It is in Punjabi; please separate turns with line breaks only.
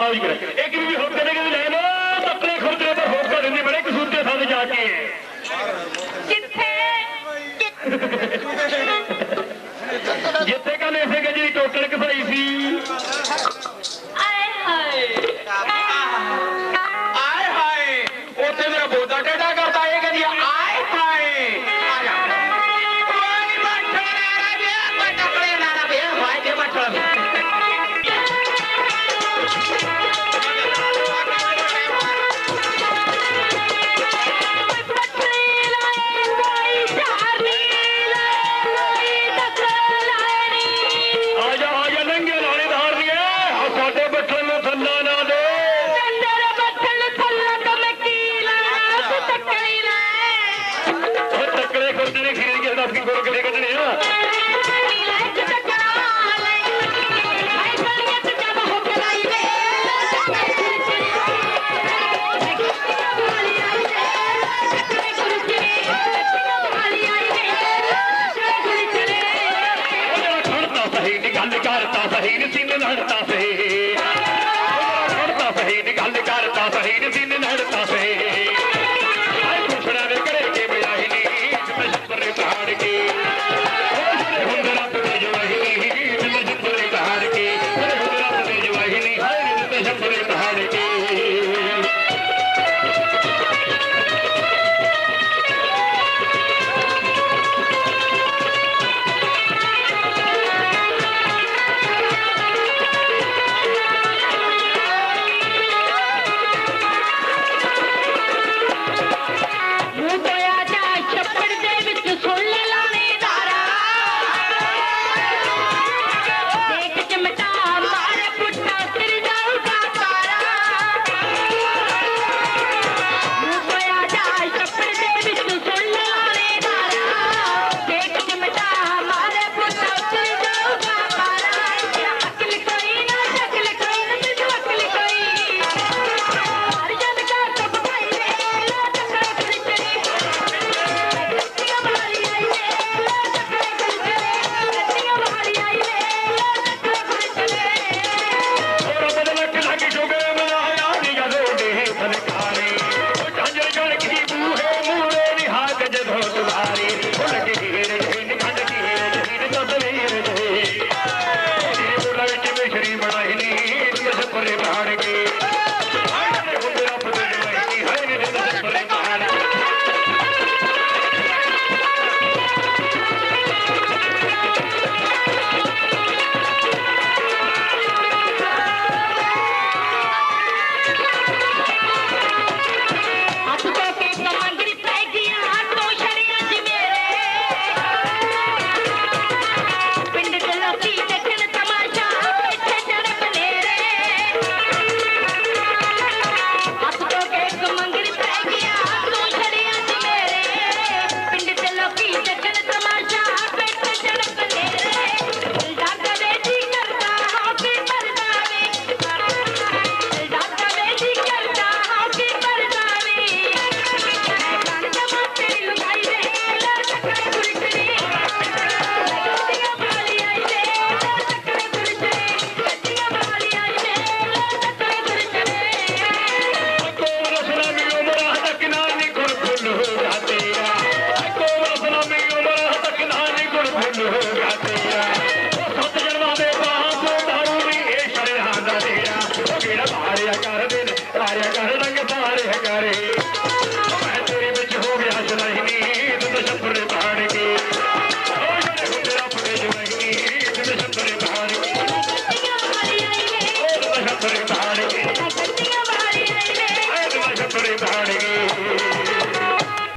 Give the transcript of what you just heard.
ਆ ਵੀ ਕਰੇ ਇੱਕ ਵੀ ਹੋਰ ਕਰੇ ਕਿ ਲੈ ਲੋ ਤੱਕਲੇ ਖੁਰਦੇ ਪਰ ਹੋਰ ਕਰ ਦਿੰਦੇ ਬੜੇ ਕਸੂਰ ਤੇ ਸਾਡੇ ਜਾ ਕੇ।
ਜਿੱਥੇ
ਜਿੱਥੇ ਕਹਿੰਦੇ ਸੀਗੇ ਜਿਹੜੀ ਟੋਟਲ ਕਸਾਈ ਸੀ
ਸ਼ਹੀਦ
ਸਿੰਘ ਲੜਦਾ ਸੇ ਲੜਦਾ ਸ਼ਹੀਦ ਗੱਲ ਕਰਦਾ ਸ਼ਹੀਦ ਨਾ श्री बड़हिनी पर भाड़ के